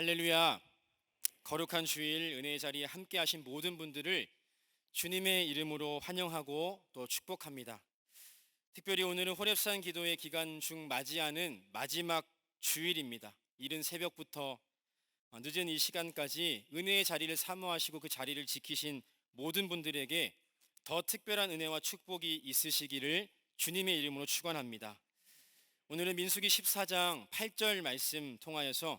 할렐루야. 거룩한 주일 은혜의 자리에 함께 하신 모든 분들을 주님의 이름으로 환영하고 또 축복합니다. 특별히 오늘은 호랩산 기도의 기간 중 맞이하는 마지막 주일입니다. 이른 새벽부터 늦은 이 시간까지 은혜의 자리를 사모하시고 그 자리를 지키신 모든 분들에게 더 특별한 은혜와 축복이 있으시기를 주님의 이름으로 축원합니다. 오늘은 민수기 14장 8절 말씀 통하여서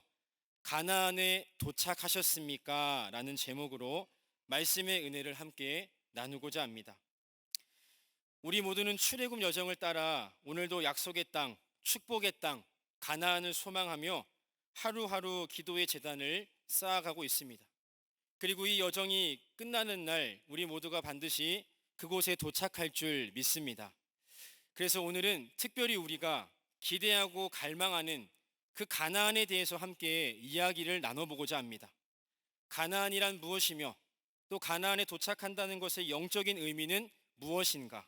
가나안에 도착하셨습니까? 라는 제목으로 말씀의 은혜를 함께 나누고자 합니다. 우리 모두는 출애굽 여정을 따라 오늘도 약속의 땅, 축복의 땅, 가나안을 소망하며 하루하루 기도의 재단을 쌓아가고 있습니다. 그리고 이 여정이 끝나는 날 우리 모두가 반드시 그곳에 도착할 줄 믿습니다. 그래서 오늘은 특별히 우리가 기대하고 갈망하는 그 가나안에 대해서 함께 이야기를 나눠보고자 합니다. 가나안이란 무엇이며 또 가나안에 도착한다는 것의 영적인 의미는 무엇인가?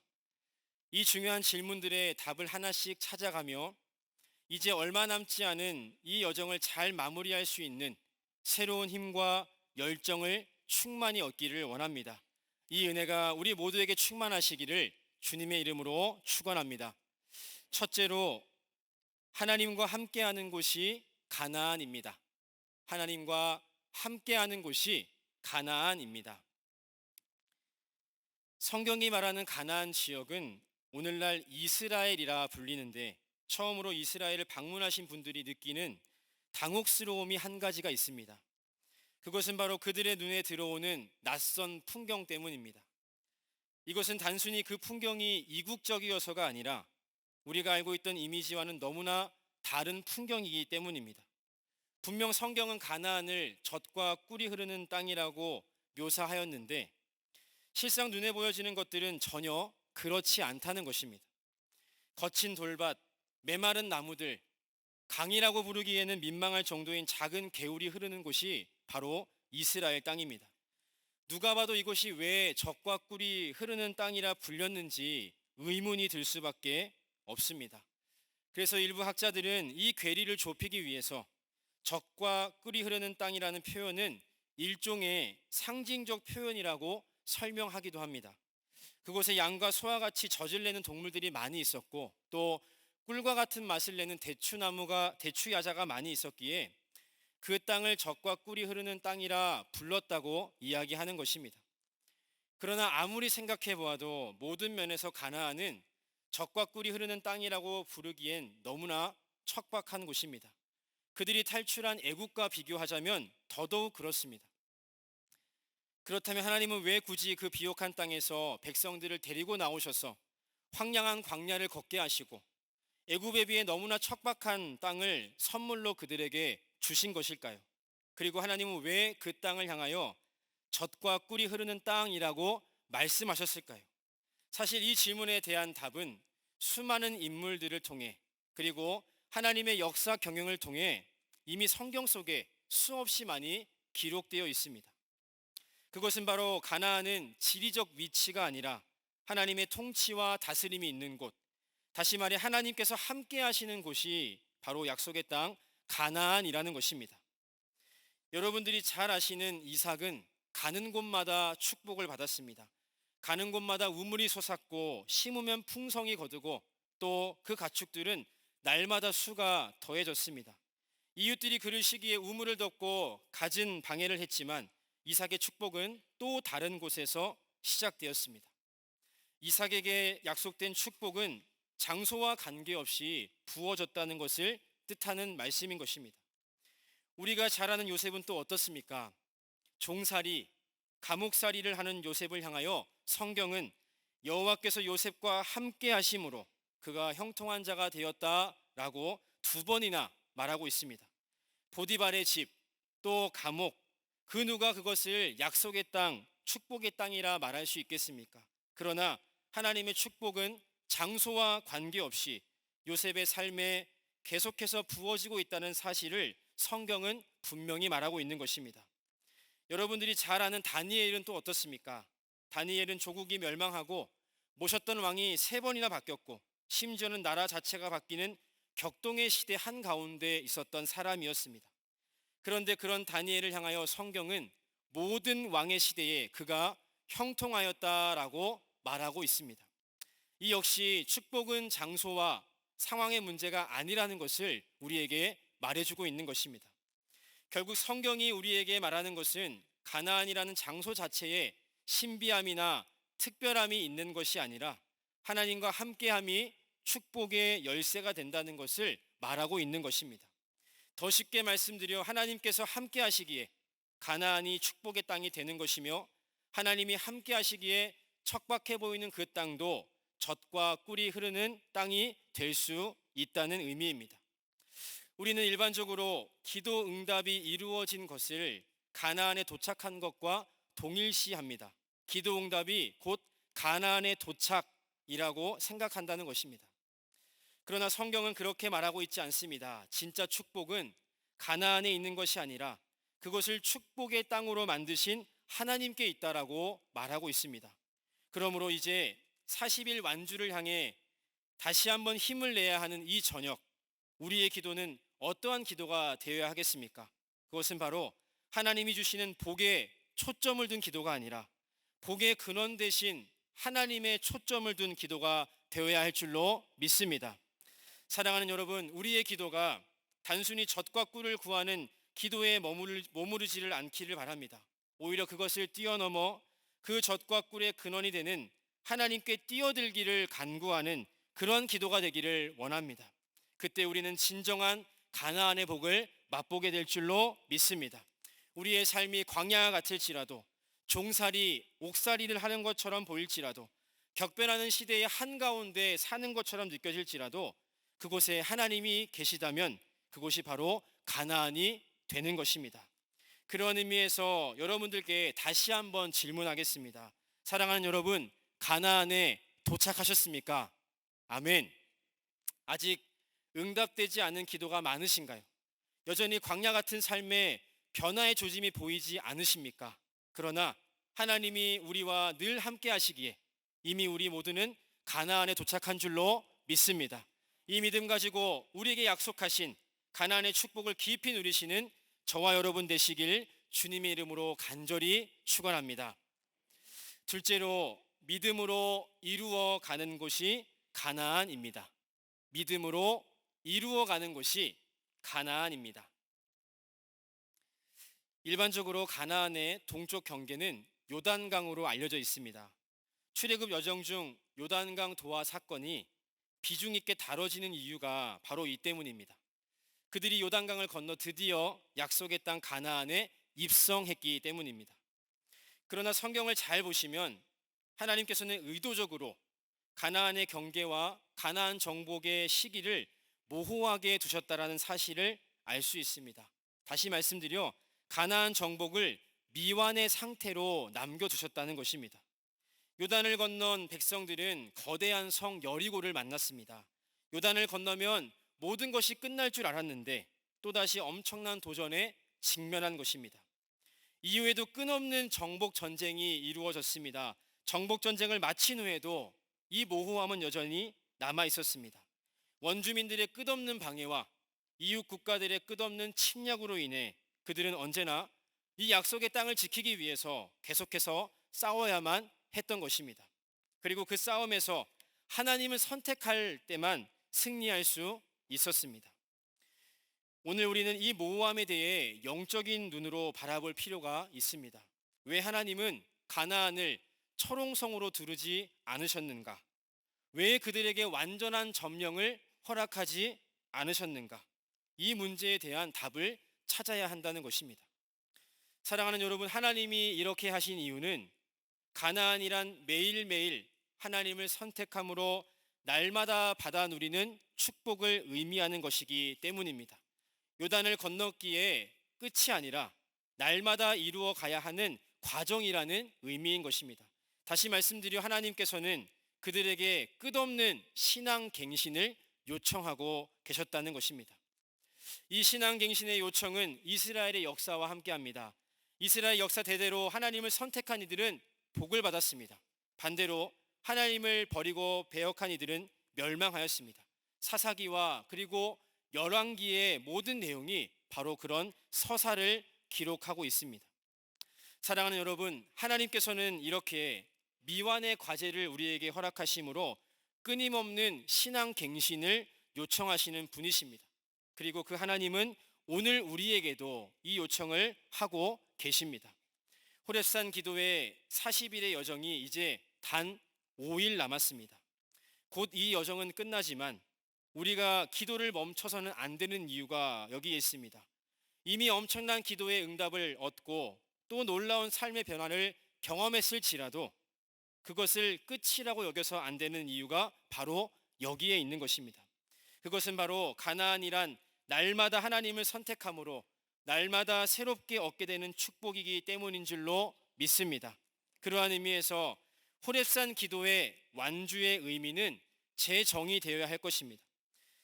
이 중요한 질문들의 답을 하나씩 찾아가며 이제 얼마 남지 않은 이 여정을 잘 마무리할 수 있는 새로운 힘과 열정을 충만히 얻기를 원합니다. 이 은혜가 우리 모두에게 충만하시기를 주님의 이름으로 축원합니다. 첫째로 하나님과 함께하는 곳이 가나안입니다. 하나님과 함께하는 곳이 가나안입니다. 성경이 말하는 가나안 지역은 오늘날 이스라엘이라 불리는데 처음으로 이스라엘을 방문하신 분들이 느끼는 당혹스러움이 한 가지가 있습니다. 그것은 바로 그들의 눈에 들어오는 낯선 풍경 때문입니다. 이것은 단순히 그 풍경이 이국적이어서가 아니라 우리가 알고 있던 이미지와는 너무나 다른 풍경이기 때문입니다. 분명 성경은 가나안을 젖과 꿀이 흐르는 땅이라고 묘사하였는데 실상 눈에 보여지는 것들은 전혀 그렇지 않다는 것입니다. 거친 돌밭, 메마른 나무들, 강이라고 부르기에는 민망할 정도인 작은 개울이 흐르는 곳이 바로 이스라엘 땅입니다. 누가 봐도 이곳이 왜 적과 꿀이 흐르는 땅이라 불렸는지 의문이 들 수밖에 없습니다. 그래서 일부 학자들은 이 괴리를 좁히기 위해서 적과 꿀이 흐르는 땅이라는 표현은 일종의 상징적 표현이라고 설명하기도 합니다. 그곳에 양과 소와 같이 젖을 내는 동물들이 많이 있었고 또 꿀과 같은 맛을 내는 대추나무가 대추야자가 많이 있었기에 그 땅을 적과 꿀이 흐르는 땅이라 불렀다고 이야기하는 것입니다. 그러나 아무리 생각해 보아도 모든 면에서 가나안은 적과 꿀이 흐르는 땅이라고 부르기엔 너무나 척박한 곳입니다. 그들이 탈출한 애국과 비교하자면 더더욱 그렇습니다. 그렇다면 하나님은 왜 굳이 그 비옥한 땅에서 백성들을 데리고 나오셔서 황량한 광야를 걷게 하시고 애굽에 비해 너무나 척박한 땅을 선물로 그들에게 주신 것일까요? 그리고 하나님은 왜 그 땅을 향하여 젖과 꿀이 흐르는 땅이라고 말씀하셨을까요? 사실 이 질문에 대한 답은 수많은 인물들을 통해 그리고 하나님의 역사 경영을 통해 이미 성경 속에 수없이 많이 기록되어 있습니다. 그것은 바로 가나안은 지리적 위치가 아니라 하나님의 통치와 다스림이 있는 곳, 다시 말해 하나님께서 함께 하시는 곳이 바로 약속의 땅 가나안이라는 것입니다. 여러분들이 잘 아시는 이삭은 가는 곳마다 축복을 받았습니다. 가는 곳마다 우물이 솟았고 심으면 풍성이 거두고 또 그 가축들은 날마다 수가 더해졌습니다. 이웃들이 그를 시기에 우물을 덮고 갖은 방해를 했지만 이삭의 축복은 또 다른 곳에서 시작되었습니다. 이삭에게 약속된 축복은 장소와 관계없이 부어졌다는 것을 뜻하는 말씀인 것입니다. 우리가 잘 아는 요셉은 또 어떻습니까? 종살이, 감옥살이를 하는 요셉을 향하여 성경은 여호와께서 요셉과 함께 하심으로 그가 형통한 자가 되었다라고 두 번이나 말하고 있습니다. 보디발의 집, 또 감옥, 그 누가 그것을 약속의 땅, 축복의 땅이라 말할 수 있겠습니까? 그러나 하나님의 축복은 장소와 관계없이 요셉의 삶에 계속해서 부어지고 있다는 사실을 성경은 분명히 말하고 있는 것입니다. 여러분들이 잘 아는 다니엘은 또 어떻습니까? 다니엘은 조국이 멸망하고 모셨던 왕이 세 번이나 바뀌었고 심지어는 나라 자체가 바뀌는 격동의 시대 한가운데 있었던 사람이었습니다. 그런데 그런 다니엘을 향하여 성경은 모든 왕의 시대에 그가 형통하였다라고 말하고 있습니다. 이 역시 축복은 장소와 상황의 문제가 아니라는 것을 우리에게 말해주고 있는 것입니다. 결국 성경이 우리에게 말하는 것은 가나안이라는 장소 자체에 신비함이나 특별함이 있는 것이 아니라 하나님과 함께함이 축복의 열쇠가 된다는 것을 말하고 있는 것입니다. 더 쉽게 말씀드려 하나님께서 함께 하시기에 가나안이 축복의 땅이 되는 것이며 하나님이 함께 하시기에 척박해 보이는 그 땅도 젖과 꿀이 흐르는 땅이 될 수 있다는 의미입니다. 우리는 일반적으로 기도 응답이 이루어진 것을 가나안에 도착한 것과 동일시합니다. 기도 응답이 곧 가나안의 도착이라고 생각한다는 것입니다. 그러나 성경은 그렇게 말하고 있지 않습니다. 진짜 축복은 가나안에 있는 것이 아니라 그것을 축복의 땅으로 만드신 하나님께 있다라고 말하고 있습니다. 그러므로 이제 40일 완주를 향해 다시 한번 힘을 내야 하는 이 저녁 우리의 기도는 어떠한 기도가 되어야 하겠습니까? 그것은 바로 하나님이 주시는 복에 초점을 둔 기도가 아니라 복의 근원 대신 하나님의 초점을 둔 기도가 되어야 할 줄로 믿습니다. 사랑하는 여러분, 우리의 기도가 단순히 젖과 꿀을 구하는 기도에 머무르 지를 않기를 바랍니다. 오히려 그것을 뛰어넘어 그 젖과 꿀의 근원이 되는 하나님께 뛰어들기를 간구하는 그런 기도가 되기를 원합니다. 그때 우리는 진정한 가나안의 복을 맛보게 될 줄로 믿습니다. 우리의 삶이 광야 같을지라도 종살이 옥살이를 하는 것처럼 보일지라도 격변하는 시대의 한가운데 사는 것처럼 느껴질지라도 그곳에 하나님이 계시다면 그곳이 바로 가나안이 되는 것입니다. 그런 의미에서 여러분들께 다시 한번 질문하겠습니다. 사랑하는 여러분, 가나안에 도착하셨습니까? 아멘. 아직 응답되지 않은 기도가 많으신가요? 여전히 광야 같은 삶에 변화의 조짐이 보이지 않으십니까? 그러나 하나님이 우리와 늘 함께 하시기에 이미 우리 모두는 가나안에 도착한 줄로 믿습니다. 이 믿음 가지고 우리에게 약속하신 가나안의 축복을 깊이 누리시는 저와 여러분 되시길 주님의 이름으로 간절히 축원합니다. 둘째로 믿음으로 이루어 가는 곳이 가나안입니다. 믿음으로 이루어 가는 곳이 가나안입니다. 일반적으로 가나안의 동쪽 경계는 요단강으로 알려져 있습니다. 출애굽 여정 중 요단강 도하 사건이 비중 있게 다뤄지는 이유가 바로 이 때문입니다. 그들이 요단강을 건너 드디어 약속의 땅 가나안에 입성했기 때문입니다. 그러나 성경을 잘 보시면 하나님께서는 의도적으로 가나안의 경계와 가나안 정복의 시기를 모호하게 두셨다라는 사실을 알 수 있습니다. 다시 말씀드려 가나안 정복을 미완의 상태로 남겨 두셨다는 것입니다. 요단을 건넌 백성들은 거대한 성 여리고를 만났습니다. 요단을 건너면 모든 것이 끝날 줄 알았는데 또다시 엄청난 도전에 직면한 것입니다. 이후에도 끊없는 정복 전쟁이 이루어졌습니다. 정복 전쟁을 마친 후에도 이 모호함은 여전히 남아 있었습니다. 원주민들의 끝없는 방해와 이웃 국가들의 끝없는 침략으로 인해 그들은 언제나 이 약속의 땅을 지키기 위해서 계속해서 싸워야만 했던 것입니다. 그리고 그 싸움에서 하나님을 선택할 때만 승리할 수 있었습니다. 오늘 우리는 이 모호함에 대해 영적인 눈으로 바라볼 필요가 있습니다. 왜 하나님은 가나안을 철옹성으로 두르지 않으셨는가? 왜 그들에게 완전한 점령을 허락하지 않으셨는가? 이 문제에 대한 답을 찾아야 한다는 것입니다. 사랑하는 여러분, 하나님이 이렇게 하신 이유는 가나안이란 매일매일 하나님을 선택함으로 날마다 받아 누리는 축복을 의미하는 것이기 때문입니다. 요단을 건넜기에 끝이 아니라 날마다 이루어 가야 하는 과정이라는 의미인 것입니다. 다시 말씀드려 하나님께서는 그들에게 끝없는 신앙 갱신을 요청하고 계셨다는 것입니다. 이 신앙 갱신의 요청은 이스라엘의 역사와 함께 합니다. 이스라엘 역사 대대로 하나님을 선택한 이들은 복을 받았습니다. 반대로 하나님을 버리고 배역한 이들은 멸망하였습니다. 사사기와 그리고 열왕기의 모든 내용이 바로 그런 서사를 기록하고 있습니다. 사랑하는 여러분, 하나님께서는 이렇게 미완의 과제를 우리에게 허락하심으로 끊임없는 신앙 갱신을 요청하시는 분이십니다. 그리고 그 하나님은 오늘 우리에게도 이 요청을 하고 계십니다. 호랩산 기도의 40일의 여정이 이제 단 5일 남았습니다. 곧 이 여정은 끝나지만 우리가 기도를 멈춰서는 안 되는 이유가 여기에 있습니다. 이미 엄청난 기도의 응답을 얻고 또 놀라운 삶의 변화를 경험했을지라도 그것을 끝이라고 여겨서 안 되는 이유가 바로 여기에 있는 것입니다. 그것은 바로 가나안이란 날마다 하나님을 선택함으로 날마다 새롭게 얻게 되는 축복이기 때문인 줄로 믿습니다. 그러한 의미에서 호랩산 기도의 완주의 의미는 재정이 되어야 할 것입니다.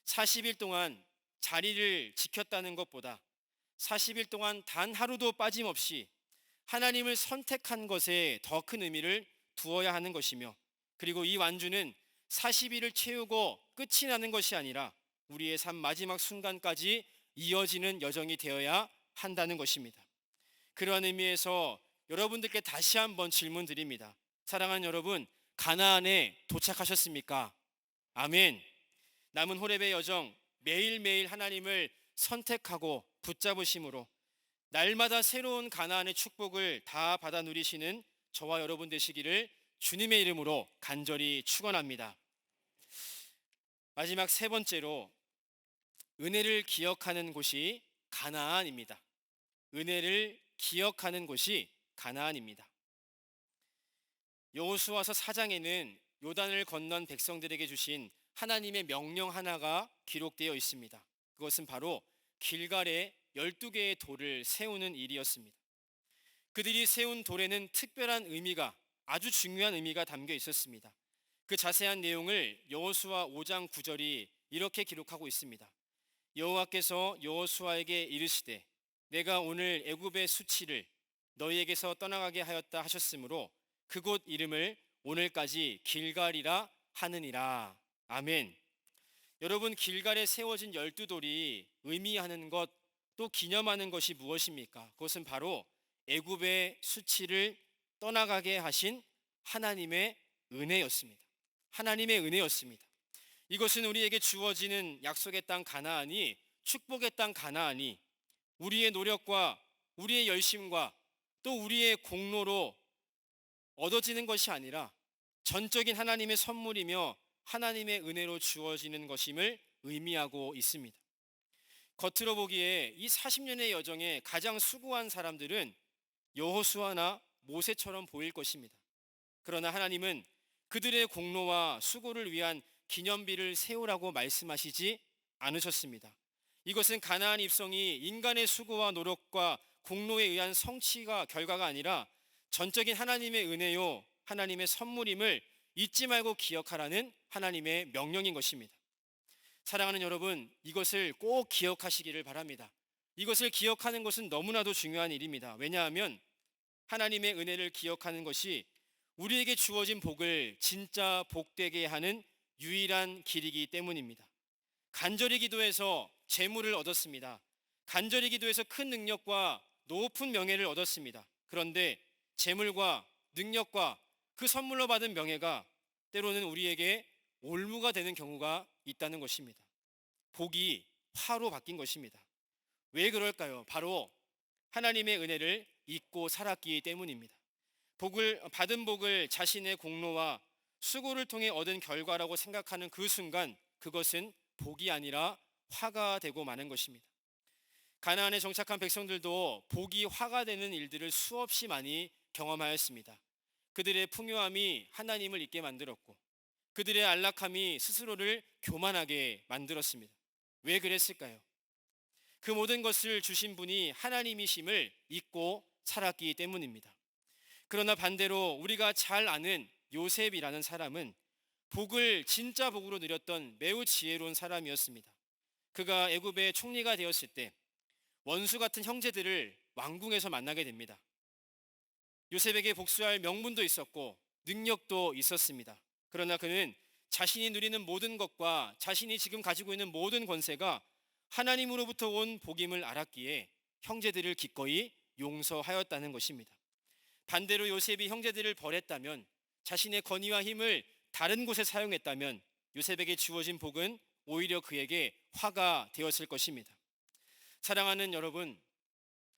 40일 동안 자리를 지켰다는 것보다 40일 동안 단 하루도 빠짐없이 하나님을 선택한 것에 더 큰 의미를 두어야 하는 것이며 그리고 이 완주는 40일을 채우고 끝이 나는 것이 아니라 우리의 삶 마지막 순간까지 이어지는 여정이 되어야 한다는 것입니다. 그러한 의미에서 여러분들께 다시 한번 질문 드립니다. 사랑하는 여러분, 가나안에 도착하셨습니까? 아멘. 남은 호렙의 여정 매일매일 하나님을 선택하고 붙잡으심으로 날마다 새로운 가나안의 축복을 다 받아 누리시는 저와 여러분 되시기를 주님의 이름으로 간절히 축원합니다. 마지막 세 번째로 은혜를 기억하는 곳이 가나안입니다. 은혜를 기억하는 곳이 가나안입니다. 여호수아서 4장에는 요단을 건넌 백성들에게 주신 하나님의 명령 하나가 기록되어 있습니다. 그것은 바로 길갈에 12개의 돌을 세우는 일이었습니다. 그들이 세운 돌에는 특별한 의미가 아주 중요한 의미가 담겨 있었습니다. 그 자세한 내용을 여호수아 5장 9절이 이렇게 기록하고 있습니다. 여호와께서 여호수아에게 이르시되 내가 오늘 애굽의 수치를 너희에게서 떠나가게 하였다 하셨으므로 그곳 이름을 오늘까지 길갈이라 하느니라. 아멘. 여러분 길갈에 세워진 열두 돌이 의미하는 것 또 기념하는 것이 무엇입니까? 그것은 바로 애굽의 수치를 떠나가게 하신 하나님의 은혜였습니다. 하나님의 은혜였습니다. 이것은 우리에게 주어지는 약속의 땅 가나안이 축복의 땅 가나안이 우리의 노력과 우리의 열심과 또 우리의 공로로 얻어지는 것이 아니라 전적인 하나님의 선물이며 하나님의 은혜로 주어지는 것임을 의미하고 있습니다. 겉으로 보기에 이 40년의 여정에 가장 수고한 사람들은 여호수아나 모세처럼 보일 것입니다. 그러나 하나님은 그들의 공로와 수고를 위한 기념비를 세우라고 말씀하시지 않으셨습니다. 이것은 가나안 입성이 인간의 수고와 노력과 공로에 의한 성취가 결과가 아니라 전적인 하나님의 은혜요 하나님의 선물임을 잊지 말고 기억하라는 하나님의 명령인 것입니다. 사랑하는 여러분, 이것을 꼭 기억하시기를 바랍니다. 이것을 기억하는 것은 너무나도 중요한 일입니다. 왜냐하면 하나님의 은혜를 기억하는 것이 우리에게 주어진 복을 진짜 복되게 하는 유일한 길이기 때문입니다. 간절히 기도해서 재물을 얻었습니다. 간절히 기도해서 큰 능력과 높은 명예를 얻었습니다. 그런데 재물과 능력과 그 선물로 받은 명예가 때로는 우리에게 올무가 되는 경우가 있다는 것입니다. 복이 화로 바뀐 것입니다. 왜 그럴까요? 바로 하나님의 은혜를 잊고 살았기 때문입니다. 복을 받은 복을 자신의 공로와 수고를 통해 얻은 결과라고 생각하는 그 순간 그것은 복이 아니라 화가 되고 마는 것입니다. 가나안에 정착한 백성들도 복이 화가 되는 일들을 수없이 많이 경험하였습니다. 그들의 풍요함이 하나님을 잊게 만들었고 그들의 안락함이 스스로를 교만하게 만들었습니다. 왜 그랬을까요? 그 모든 것을 주신 분이 하나님이심을 잊고 살았기 때문입니다. 그러나 반대로 우리가 잘 아는 요셉이라는 사람은 복을 진짜 복으로 누렸던 매우 지혜로운 사람이었습니다. 그가 애굽의 총리가 되었을 때 원수 같은 형제들을 왕궁에서 만나게 됩니다. 요셉에게 복수할 명분도 있었고 능력도 있었습니다. 그러나 그는 자신이 누리는 모든 것과 자신이 지금 가지고 있는 모든 권세가 하나님으로부터 온 복임을 알았기에 형제들을 기꺼이 용서하였다는 것입니다. 반대로 요셉이 형제들을 벌했다면 자신의 권위와 힘을 다른 곳에 사용했다면 요셉에게 주어진 복은 오히려 그에게 화가 되었을 것입니다. 사랑하는 여러분,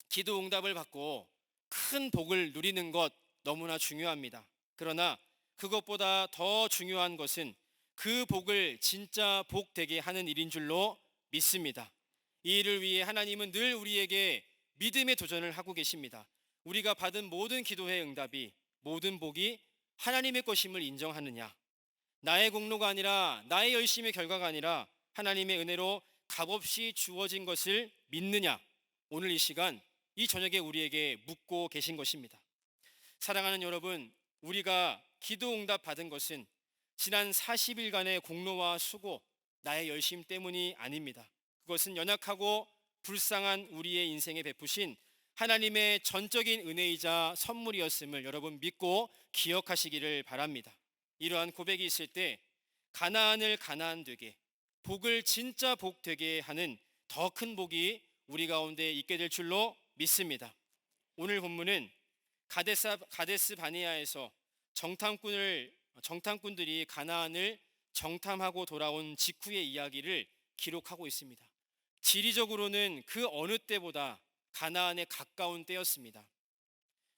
기도 응답을 받고 큰 복을 누리는 것 너무나 중요합니다. 그러나 그것보다 더 중요한 것은 그 복을 진짜 복 되게 하는 일인 줄로 믿습니다. 이 일을 위해 하나님은 늘 우리에게 믿음의 도전을 하고 계십니다. 우리가 받은 모든 기도의 응답이 모든 복이 하나님의 것임을 인정하느냐? 나의 공로가 아니라 나의 열심의 결과가 아니라 하나님의 은혜로 값없이 주어진 것을 믿느냐? 오늘 이 시간 이 저녁에 우리에게 묻고 계신 것입니다. 사랑하는 여러분, 우리가 기도 응답 받은 것은 지난 40일간의 공로와 수고, 나의 열심 때문이 아닙니다. 그것은 연약하고 불쌍한 우리의 인생에 베푸신 하나님의 전적인 은혜이자 선물이었음을 여러분 믿고 기억하시기를 바랍니다. 이러한 고백이 있을 때 가나안을 가나안 되게 복을 진짜 복 되게 하는 더 큰 복이 우리 가운데 있게 될 줄로 믿습니다. 오늘 본문은 가데스, 가데스 바니아에서 정탐꾼을 정탐꾼들이 가나안을 정탐하고 돌아온 직후의 이야기를 기록하고 있습니다. 지리적으로는 그 어느 때보다 가나안에 가까운 때였습니다.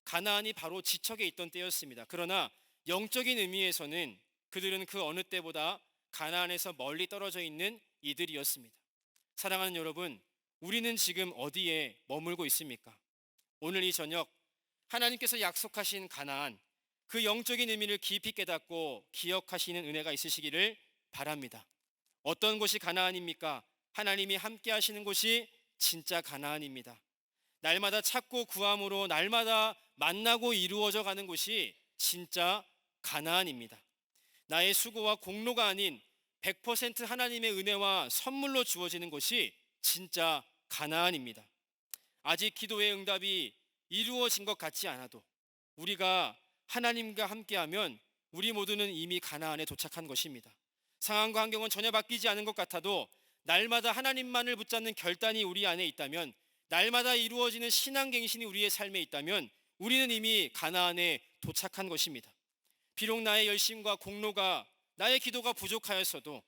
가나안이 바로 지척에 있던 때였습니다. 그러나 영적인 의미에서는 그들은 그 어느 때보다 가나안에서 멀리 떨어져 있는 이들이었습니다. 사랑하는 여러분, 우리는 지금 어디에 머물고 있습니까? 오늘 이 저녁 하나님께서 약속하신 가나안 그 영적인 의미를 깊이 깨닫고 기억하시는 은혜가 있으시기를 바랍니다. 어떤 곳이 가나안입니까? 하나님이 함께 하시는 곳이 진짜 가나안입니다. 날마다 찾고 구함으로 날마다 만나고 이루어져 가는 곳이 진짜 가나안입니다. 나의 수고와 공로가 아닌 100% 하나님의 은혜와 선물로 주어지는 것이 진짜 가나안입니다. 아직 기도의 응답이 이루어진 것 같지 않아도 우리가 하나님과 함께하면 우리 모두는 이미 가나안에 도착한 것입니다. 상황과 환경은 전혀 바뀌지 않은 것 같아도 날마다 하나님만을 붙잡는 결단이 우리 안에 있다면 날마다 이루어지는 신앙갱신이 우리의 삶에 있다면 우리는 이미 가나안에 도착한 것입니다. 비록 나의 열심과 공로가 나의 기도가 부족하였어도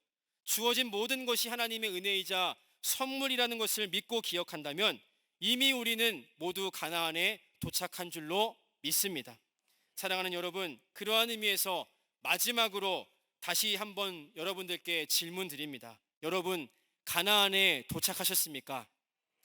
주어진 모든 것이 하나님의 은혜이자 선물이라는 것을 믿고 기억한다면 이미 우리는 모두 가나안에 도착한 줄로 믿습니다. 사랑하는 여러분, 그러한 의미에서 마지막으로 다시 한번 여러분들께 질문 드립니다. 여러분, 가나안에 도착하셨습니까?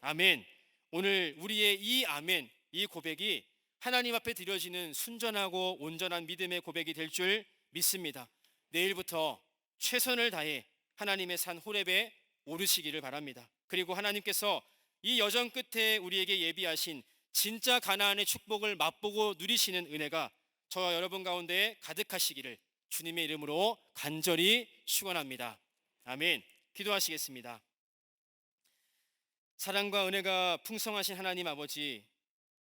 아멘. 오늘 우리의 이 아멘, 이 고백이 하나님 앞에 드려지는 순전하고 온전한 믿음의 고백이 될 줄 믿습니다. 내일부터 최선을 다해 하나님의 산 호렙에 오르시기를 바랍니다. 그리고 하나님께서 이 여정 끝에 우리에게 예비하신 진짜 가나안의 축복을 맛보고 누리시는 은혜가 저와 여러분 가운데 가득하시기를 주님의 이름으로 간절히 축원합니다. 아멘. 기도하시겠습니다. 사랑과 은혜가 풍성하신 하나님 아버지,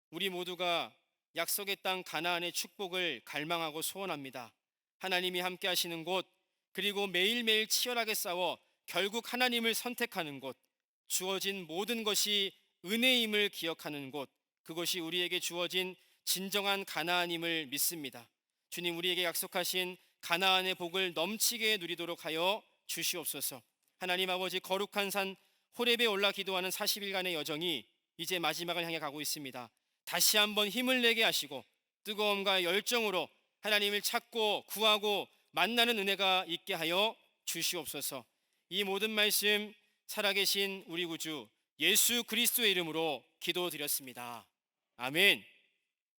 우리 모두가 약속의 땅 가나안의 축복을 갈망하고 소원합니다. 하나님이 함께 하시는 곳, 그리고 매일매일 치열하게 싸워 결국 하나님을 선택하는 곳, 주어진 모든 것이 은혜임을 기억하는 곳, 그것이 우리에게 주어진 진정한 가나안임을 믿습니다. 주님 우리에게 약속하신 가나안의 복을 넘치게 누리도록 하여 주시옵소서. 하나님 아버지 거룩한 산 호렙에 올라 기도하는 40일간의 여정이 이제 마지막을 향해 가고 있습니다. 다시 한번 힘을 내게 하시고 뜨거움과 열정으로 하나님을 찾고 구하고 만나는 은혜가 있게 하여 주시옵소서. 이 모든 말씀 살아계신 우리 구주 예수 그리스도의 이름으로 기도드렸습니다. 아멘.